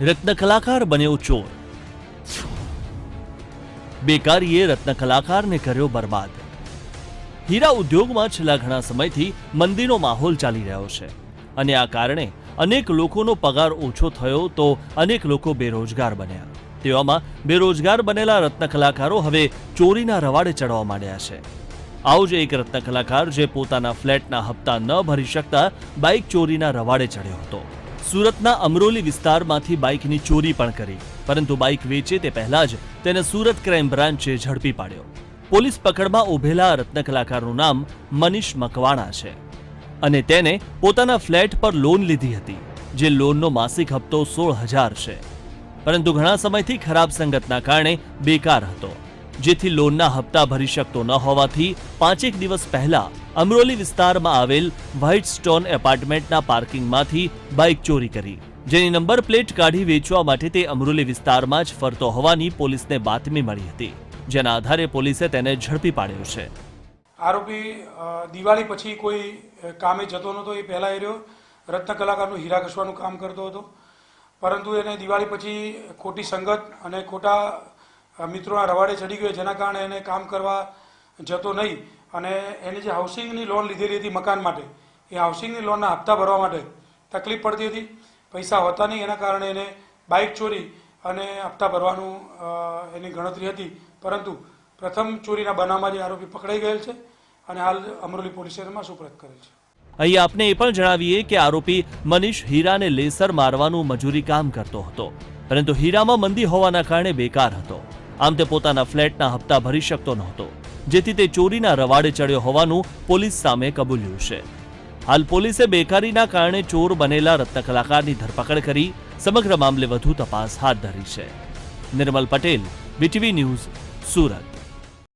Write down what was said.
રત્ન કલાકાર બન્યો ચોર. બેકારીએ રત્ન કલાકારને કર્યો બરબાદ. હીરા ઉદ્યોગમાં છેલ્લા ઘણા સમયથી મંદીનો માહોલ ચાલી રહ્યો છે અને આ કારણે અનેક લોકોનો પગાર ઓછો થયો તો અનેક લોકો બેરોજગાર બન્યા. તેવામાં બેરોજગાર બનેલા રત્ન કલાકારો હવે ચોરીના રવાડે ચડવા માંડ્યા છે. આવો જ એક રત્ન કલાકાર જે પોતાના ફ્લેટના હપ્તા ન ભરી શકતા બાઇક ચોરીના રવાડે ચડ્યો હતો. સુરતના અમરોલી વિસ્તારમાંથી બાઇકની ચોરી પણ કરી. પરંતુ બાઇક વેચે તે પહેલા જ તેને સુરત ક્રાઇમ બ્રાન્ચે ઝડપી પાડ્યો. પોલીસ પકડમાં ઉભેલા રત્ન કલાકારનું નામ મનીષ મકવાણા છે. અને તેને પોતાના ફ્લેટ પર લોન લીધી હતી, જે લોનનો માસિક હપ્તો સોળ હજાર છે. પરંતુ ઘણા સમયથી ખરાબ સંગતના કારણે બેકાર હતો. જેથી લોનના હપ્તા ભરી શકતો ન હોવાથી પાંચેક દિવસ પહેલા અમરોલી વિસ્તારમાં આવેલ વ્હાઇટ સ્ટોન એપાર્ટમેન્ટના પાર્કિંગમાંથી બાઇક ચોરી કરી. જેની નંબર પ્લેટ કાઢી વેચવા માટે તે અમરોલી વિસ્તારમાં જ ફરતો હોવાની પોલીસને બાતમી મળી હતી. જેના આધારે પોલીસે તેને ઝડપી પાડ્યો છે. આરોપી દિવાળી પછી કોઈ કામે જતો નહોતો, એ પહેલાં એ રહ્યો. રત્ન કલાકારનું હીરા ઘસવાનું કામ કરતો હતો. પરંતુ એને દિવાળી પછી ખોટી સંગત અને ખોટા મિત્રોના રવાડે ચડી ગયો, જેના કારણે એને કામ કરવા જતો નહીં. અને એને જે હાઉસિંગની લોન લીધેલી હતી મકાન માટે, એ હાઉસિંગની લોનના હપ્તા ભરવા માટે તકલીફ પડતી હતી. પૈસા હોતા નહીં, એના કારણે એને બાઇક ચોરી અને હપ્તા ભરવાનું એની ગણતરી હતી. પરંતુ પ્રથમ ચોરીના બનાવમાં જે આરોપી પકડાઈ ગયેલ છે અને હાલ અમરોલી પોલીસ સ્ટેશનમાં સુપ્રત કરેલ છે. અહીં આપને એ પણ જણાવીએ કે આરોપી મનીષ હીરાને લેસર મારવાનું મજૂરી કામ કરતો હતો. પરંતુ હીરામાં મંદી હોવાના કારણે બેકાર હતો. આમ તે પોતાના ફ્લેટના હપ્તા ભરી શકતો નહોતો, જેથી તે ચોરીના રવાડે ચડ્યો હોવાનું પોલીસ સામે કબૂલ્યું છે. હાલ પોલીસે બેકારીના કારણે ચોર બનેલા રત્ન કલાકારની ધરપકડ કરી સમગ્ર મામલે વધુ તપાસ હાથ ધરી છે. Nirmal Patel, BTV news, Surat.